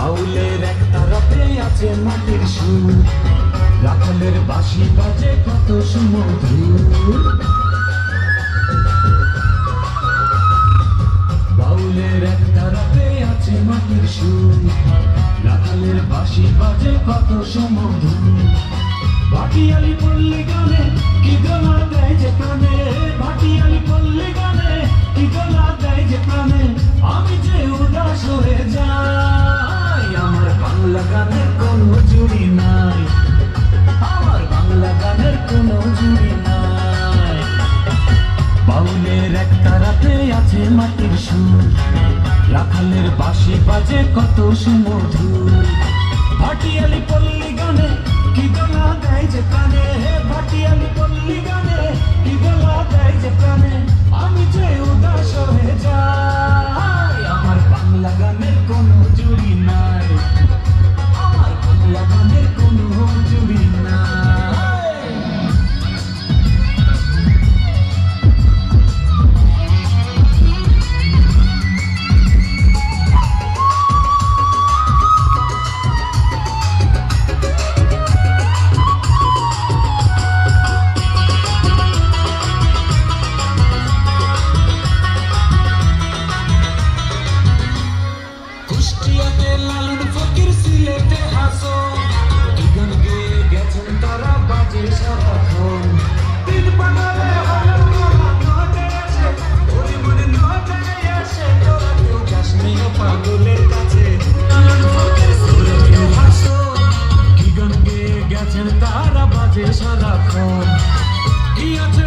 বাউলের একটা রাতে আছে মাটির সুর। রাখালের বাঁশি বাজে কত সুমধুর। বাউলের একটা রাতে আছে মাটির সুর। রাখালের বাঁশি বাজে কত সুমধুর। ভাটিয়ালি পল্লী গানে কি গলা দেয় যে কোনো জুড়ি নাই। আমার বাংলা জুড়ি নাই। বাউলের একটা রাতে আছে মাটির সুর। রাখালের বাঁশি বাজে কত সুমধুর। কি আছে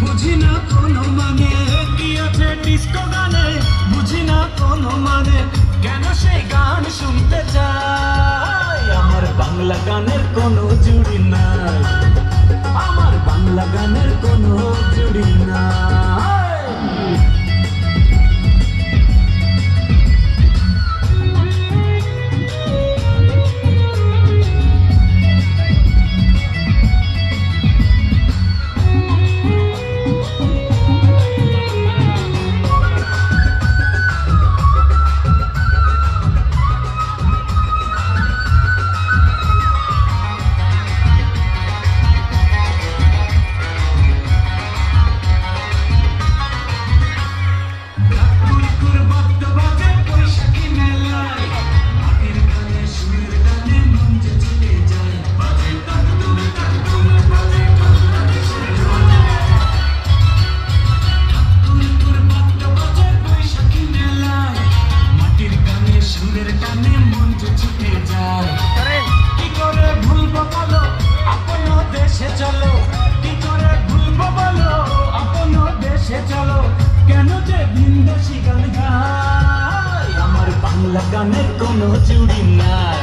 বুঝি না কোনো মানে। কি আছে বুঝি না কোনো মানে। কেন সেই গান শুনতে চাই আমার বাংলা গানের কোনো জুড়ি নাই। আমার বাংলা কোনো জুড়ি নাই। গানের কোনো চুড়ি নাই